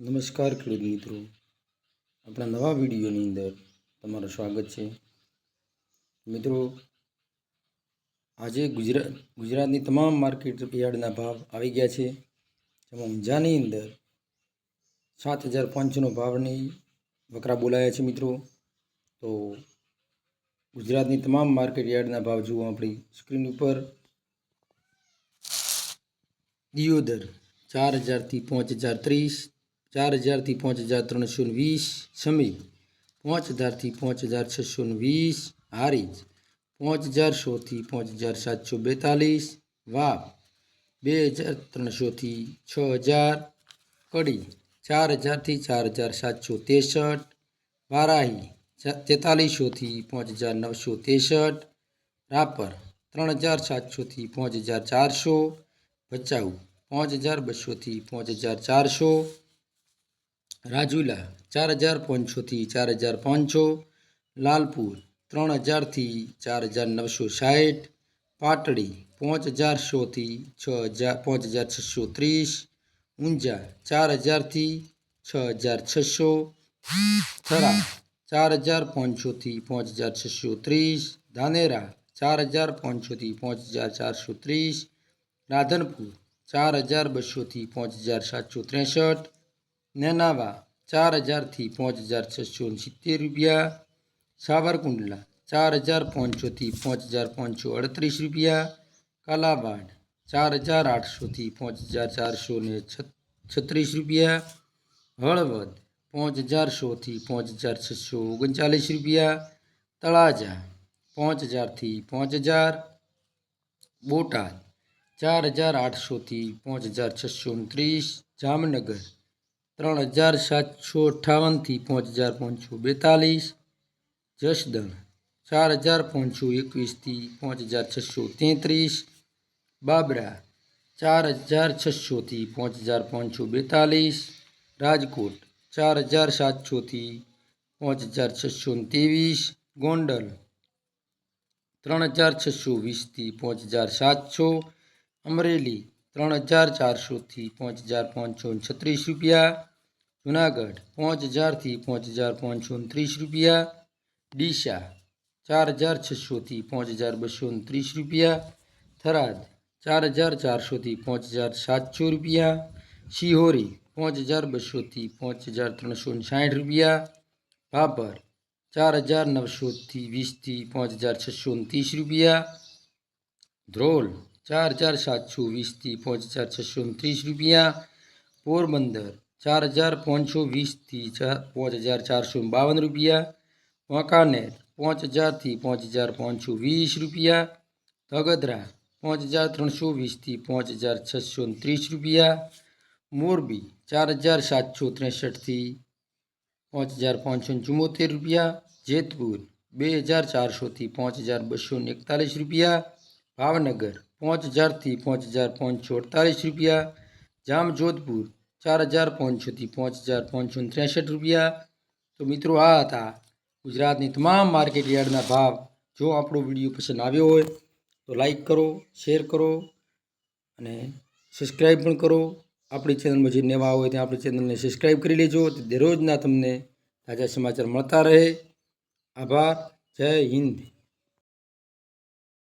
નમસ્કાર ખેડૂત મિત્રો. આપણા નવા વિડીયોની અંદર તમારું સ્વાગત છે. મિત્રો, આજે ગુજરાત ગુજરાતની તમામ માર્કેટ યાર્ડના ભાવ આવી ગયા છે. જેમાં ઊંઝાની અંદર સાત હજાર પાંચસોનો ભાવની વકરા બોલાયા છે મિત્રો. તો ગુજરાતની તમામ માર્કેટ યાર્ડના ભાવ જુઓ આપણી સ્ક્રીન ઉપર. દિયોદર ચાર હજારથી પાંચ હજાર ત્રીસ ચાર હજારથી પાંચ હજાર ત્રણસો વીસ સમી પાંચ હજારથી પાંચ હજાર છસો વીસ હારીજ. પાંચ હજાર સોથી પાંચ હજાર સાતસો બેતાલીસ વા બે હજાર ત્રણસોથી છ હજાર કડી. ચાર હજારથી ચાર હજાર સાતસો ત્રેસઠ વારાહી. તેતાલીસોથી પાંચ હજાર નવસો ત્રેસઠ રાપર. ત્રણ હજાર સાતસોથી પાંચ હજાર ચારસો ભચાઉ પાંચ હજાર બસોથી પાંચ હજાર ચારસો રાજુલા, ચાર હજાર પાંચસોથી ચાર હજાર પાંચસો, લાલપુર, ત્રણ હજારથી ચાર હજાર નવસો સાઠ, પાટડી, પાંચ હજાર સોથી છ હજાર, પાંચ હજાર છસો ત્રીસ, ઊંઝા, ચાર હજારથી છ હજાર છસો, થરા, ચાર હજાર પાંચસોથી પાંચ હજાર છસો ત્રીસ, ધાનેરા, ચાર હજાર પાંચસોથી પાંચ હજાર ચારસો ત્રીસ, રાધનપુર, ચાર હજાર બસોથી પાંચ હજાર સાતસો ત્રેસઠ નેનાવા ચાર હજારથી પાંચ હજાર છસો સિત્તેર રૂપિયા સાવરકુંડલા ચાર હજાર પાંચસોથી પાંચ હજાર પાંચસો અડત્રીસ રૂપિયા કાલાવાડ ચાર હજાર આઠસોથી પાંચ હજાર ચારસો ને છત્રીસ રૂપિયા હળવદ પાંચ હજાર સોથી પાંચ હજાર છસો ઓગણચાલીસ રૂપિયા તળાજા પાંચ હજારથી પાંચ હજાર બોટાદ ચાર હજાર આઠસોથી પાંચ હજાર છસો ત્રીસ જામનગર ત્રણ હજાર સાતસો અઠ્ઠાવનથી પાંચ હજાર પાંચસો બેતાલીસ. જસદણ ચાર હજાર પાંચસો એકવીસથી પાંચ હજાર છસો તેત્રીસ. બાબરા ચાર હજાર છસોથી પાંચ હજાર પાંચસો બેતાલીસ. રાજકોટ ચાર હજાર સાતસોથી પાંચ હજાર છસો ત્રેવીસ. ગોંડલ ત્રણ હજાર છસો વીસથી પાંચ હજાર સાતસો. અમરેલી ત્રણ હજાર ચારસોથી પાંચ હજાર પાંચસો છત્રીસ રૂપિયા. જુનાગઢ, પાંચ હજારથી પાંચ હજાર પાંચસો ત્રીસ રૂપિયા. ડીસા, ચાર હજાર છસોથી પાંચ હજાર બસો ત્રીસ રૂપિયા. થરાદ, ચાર હજાર ચારસોથી પાંચ હજાર સાતસો રૂપિયા. શિહોરી, પાંચ હજાર બસોથી પાંચ હજાર ત્રણસો સાઠ રૂપિયા. ભાભર, ચાર હજાર નવસોથી વીસથી પાંચ હજાર છસો ત્રીસ રૂપિયા. ધ્રોલ, ચાર હજાર સાતસો વીસથી પાંચ હજાર છસો ત્રીસ રૂપિયા. પોરબંદર ચાર હજાર પાંચસો વીસથી ચાર પાંચ હજાર ચારસો બાવન રૂપિયા. વાંકાનેર પાંચ હજારથી પાંચ હજાર પાંચસો વીસ રૂપિયા. ધગધરા પાંચ હજાર ત્રણસો વીસથી પાંચ હજાર છસો ત્રીસ રૂપિયા. મોરબી ચાર હજાર સાતસો ત્રેસઠથી પાંચ હજાર પાંચસો ચુમ્મોતેર રૂપિયા. જેતપુર બે હજાર ચારસોથી પાંચ હજાર બસો એકતાલીસ રૂપિયા. ભાવનગર પાંચ હજારથી પાંચ હજાર પાંચસો અડતાલીસ રૂપિયા. જામજોધપુર ચાર હજાર પાંચસોથી પાંચ હજાર પાંચસો ત્રેસઠ રૂપિયા. તો મિત્રો આ હતા ગુજરાતની તમામ માર્કેટ યાર્ડના ભાવ. જો આપણો વીડિયો પસંદ આવ્યો હોય તો લાઈક કરો, શેર કરો અને સબસ્ક્રાઈબ પણ કરો. આપણી ચેનલમાં જે નવા હોય ત્યાં આપણી ચેનલને સબસ્ક્રાઈબ કરી લેજો. દરરોજના તમને તાજા સમાચાર મળતા રહે. આભાર. જય હિન્દ.